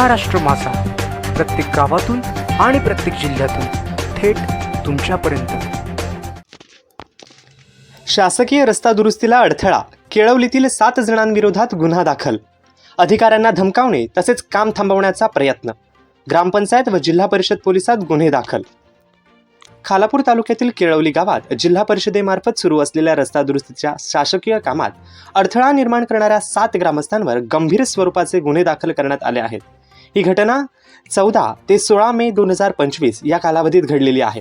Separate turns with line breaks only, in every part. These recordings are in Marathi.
महाराष्ट्र मासा प्रत्येक गावातून आणि प्रत्येक जिल्ह्यातून थेट तुमच्यापर्यंत.
शासकीय रस्ता दुरुस्तीला अडथळा. केळवलीतील सात जणांविरोधात गुन्हा दाखल. अधिकाऱ्यांना धमकावणे तसेच काम थांबवण्याचा प्रयत्न. ग्रामपंचायत व जिल्हा परिषद पोलिसात गुन्हे दाखल. खालापूर तालुक्यातील केळवली गावात जिल्हा परिषदेमार्फत सुरू असलेल्या रस्ता दुरुस्तीच्या शासकीय कामात अडथळा निर्माण करणाऱ्या सात ग्रामस्थांवर गंभीर स्वरूपाचे गुन्हे दाखल करण्यात आले आहेत. ही घटना चौदा ते सोळा मे दोन हजार पंचवीस या कालावधीत घडलेली आहे.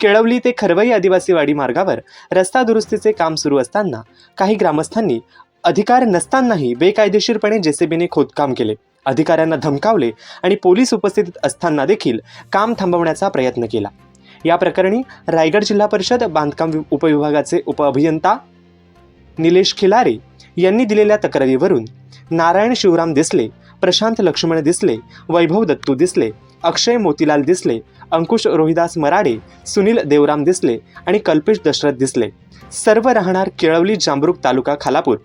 केळवली ते खरवई आदिवासी वाडी मार्गावर रस्ता दुरुस्तीचे काम सुरू असताना काही ग्रामस्थांनी अधिकार नसतानाही बेकायदेशीरपणे जेसीबीने खोदकाम केले. अधिकाऱ्यांना धमकावले आणि पोलीस उपस्थितीत असताना देखील काम थांबवण्याचा प्रयत्न केला. या प्रकरणी रायगड जिल्हा परिषद बांधकाम उपविभागाचे उपअभियंता निलेश खिलारे यांनी दिलेल्या तक्रारीवरून नारायण शिवराम दिसले प्रशांत लक्ष्मण दिसले वैभव दत्तू दिसले अक्षय मोतीलाल दिसले अंकुश रोहिदास मराडे सुनील देवराम दिसले आणि कल्पेश दशरथ दिसले. सर्व राहणार केळवली जांभरूक तालुका खालापूर.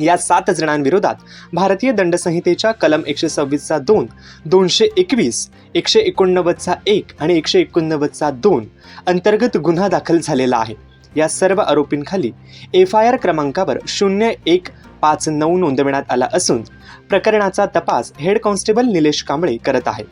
या सात जणांविरोधात भारतीय दंडसंहितेच्या कलम एकशे सव्वीसचा दोन दोनशे एकवीस एकशे एकोणनव्वदचा एक आणि एकशे एकोणनव्वदचा दोन अंतर्गत गुन्हा दाखल झालेला आहे. या सर्व आरोपींखाली एफ आय आर क्रमांकावर शून्य एक पाच नऊ नोंदविण्यात आला असून प्रकरणाचा तपास हेड कॉन्स्टेबल निलेश कांबळे करत आहे.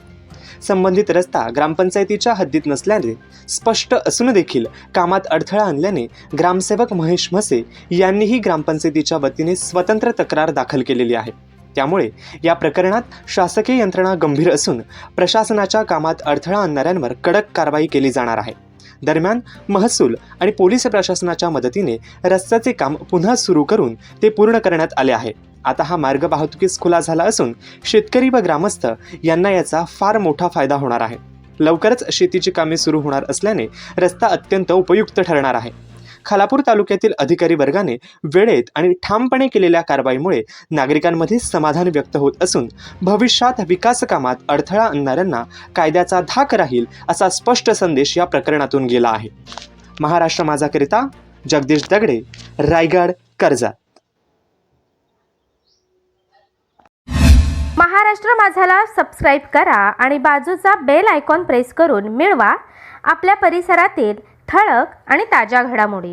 संबंधित रस्ता ग्रामपंचायतीच्या हद्दीत नसल्याने स्पष्ट असून देखील कामात अडथळा आणल्याने ग्रामसेवक महेश म्हसे यांनीही ग्रामपंचायतीच्या वतीने स्वतंत्र तक्रार दाखल केलेली आहे. त्यामुळे या प्रकरणात शासकीय यंत्रणा गंभीर असून प्रशासनाच्या कामात अडथळा आणणाऱ्यांवर कडक कारवाई केली जाणार आहे. दरम्यान महसूल आणि पोलीस प्रशासनाच्या मदतीने रस्त्याचे काम पुन्हा सुरू करून ते पूर्ण करण्यात आले आहे. आता हा मार्ग वाहतुकीस खुला झाला असून शेतकरी व ग्रामस्थ यांना याचा फार मोठा फायदा होणार आहे. लवकरच शेतीची कामे सुरू होणार असल्याने रस्ता अत्यंत उपयुक्त ठरणार आहे. खालापूर तालुक्यातील अधिकारी वर्गाने वेळेत आणि ठामपणे केलेल्या कारवाईमुळे नागरिकांमध्ये समाधान व्यक्त होत असून भविष्यात विकास कामात अडथळा आणणाऱ्यांना कायद्याचा धाक राहील असा स्पष्ट संदेश या प्रकरणातून गेला आहे. महाराष्ट्र माझाकरिता जगदीश दगडे रायगड कर्जत.
महाराष्ट्र माझाला सबस्क्राईब करा आणि बाजूचा बेल आयकॉन प्रेस करून मिळवा. आपल्या परिसरातील ठळक आणि ताज्या घडामोडी.